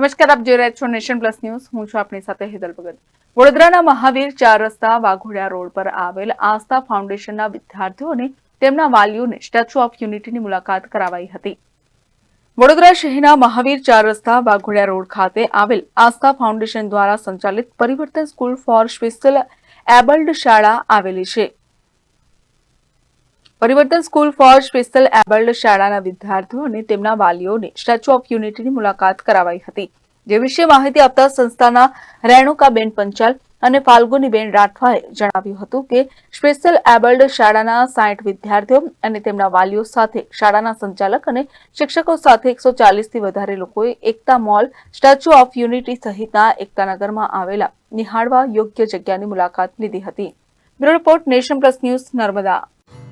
નમસ્કાર, આપ જોઈ રહ્યા છો નેશન પ્લસ ન્યૂઝ. હું છું આપની સાથે હેદલ ભગત. વડોદરાના મહાવીર ચાર રસ્તા વાઘોડિયા રોડ પર આવેલ આસ્થા ફાઉન્ડેશનના વિદ્યાર્થીઓને તેમના વાલીઓને સ્ટેચ્યુ ઓફ યુનિટીની મુલાકાત કરાવાઈ હતી. વડોદરા શહેરના મહાવીર ચાર રસ્તા વાઘોડિયા રોડ ખાતે આવેલ આસ્થા ફાઉન્ડેશન દ્વારા સંચાલિત પરિવર્તન સ્કૂલ ફોર સ્પેશિયલ એબલ્ડ શાળા આવેલી છે. પરિવર્તન સ્કૂલ ફોર સ્પેશિયલ એબલ્ડ શાળાના વિદ્યાર્થીઓ અને તેમના વાલીઓને સ્ટેચ્યુ ઓફ યુનિટીની મુલાકાત કરાવાઈ હતી, જે વિશે માહિતી આપતા સંસ્થાના રેણુકાબેન પંચાલ અને ફાલ્ગુનીબેન રાઠવાએ જણાવ્યું હતું કે, સ્પેશિયલ એબલ્ડ શાળાના સાઠ વિદ્યાર્થીઓ અને તેમના વાલીઓ સાથે શાળાના સંચાલક અને શિક્ષકો સાથે એકસો ચાલીસથી વધારે લોકોએ Ekta mall, statue of unity સહિતના એકતાનગરમાં આવેલા નિહાળવા યોગ્ય જગ્યાની મુલાકાત લીધી હતી. Bureau report nation plus news Narmada.